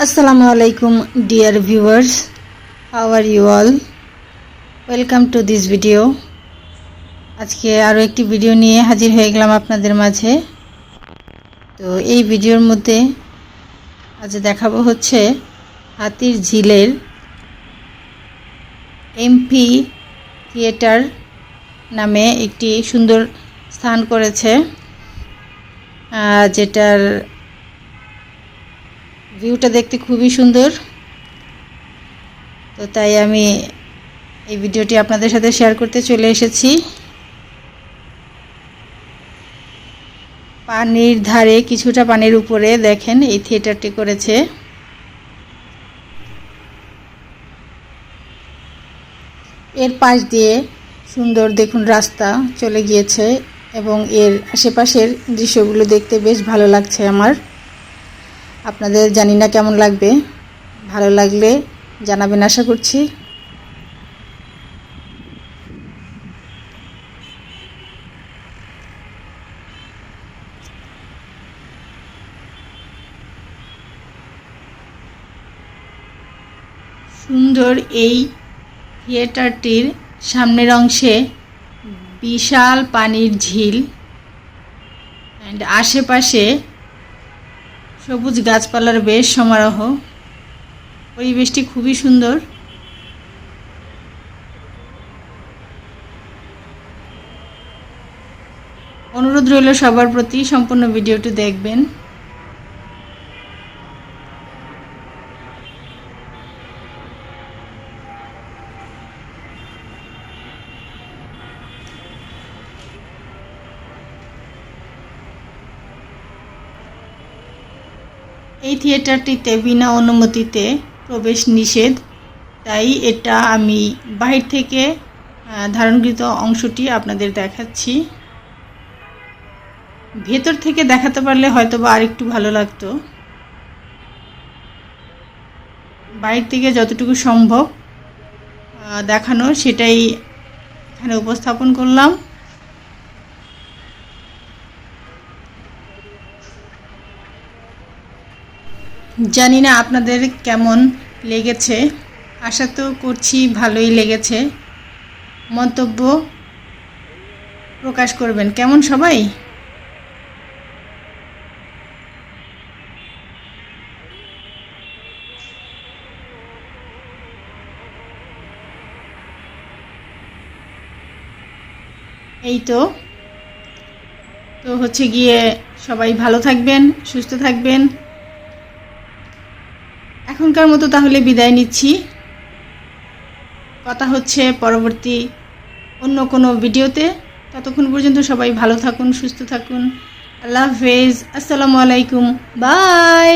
Assalamu আলাইকুম dear viewers How are you all? Welcome to this video. আজকে আরও একটি ভিডিও নিয়ে হাজির হয়ে গেলাম আপনাদের মাঝে তো এই ভিডিওর মধ্যে আজ দেখাবো হচ্ছে হাতির ঝিলের এমপি থিয়েটার নামে একটি সুন্দর স্থান করেছে যেটার ভিউটা দেখতে খুবই সুন্দর। তো তাই আমি এই ভিডিওটি আপনাদের সাথে শেয়ার করতে চলে এসেছি। পানির ধারে কিছুটা পানির উপরে দেখেন, এই থিয়েটারটি করেছে। এর পাশ দিয়ে সুন্দর দেখুন রাস্তা চলে গিয়েছে এবং এর আশেপাশের দৃশ্যগুলো দেখতে বেশ ভালো লাগছে আমার। আপনাদের জানি না কেমন লাগবে। ভালো লাগলে জানাবেন আশা করছি। সুন্দর এই থিয়েটারটির সামনের অংশে বিশাল পানির ঝিল। অ্যান্ড আশেপাশে সবুজ গাছপালার বেশ সমারোহ। পরিবেশটি খুবই সুন্দর। অনুরোধ রইল সবার প্রতি সম্পূর্ণ ভিডিওটি দেখবেন। এই থিয়েটারটিতে বিনা অনুমতিতে প্রবেশ নিষেধ। তাই এটা আমি বাহির থেকে ধারণকৃত অংশটি আপনাদের দেখাচ্ছি। ভেতর থেকে দেখাতে পারলে হয়তো বা আরেকটু ভালো লাগতো। বাইর থেকে যতটুকু সম্ভব দেখানো, সেটাই এখানে উপস্থাপন করলাম। জানি না আপনাদের কেমন লেগেছে। আশা তো করছি ভালোই লেগেছে। মন্তব্য প্রকাশ করবেন। কেমন সবাই? এই তো। তো হচ্ছে গিয়ে সবাই ভালো থাকবেন, সুস্থ থাকবেন। এখনকার মতো তাহলে বিদায় নিচ্ছি। কথা হচ্ছে পরবর্তী অন্য কোনো ভিডিওতে। ততক্ষণ পর্যন্ত সবাই ভালো থাকুন, সুস্থ থাকুন। আল্লাহ হাফেজ। আসসালামু আলাইকুম। বাই!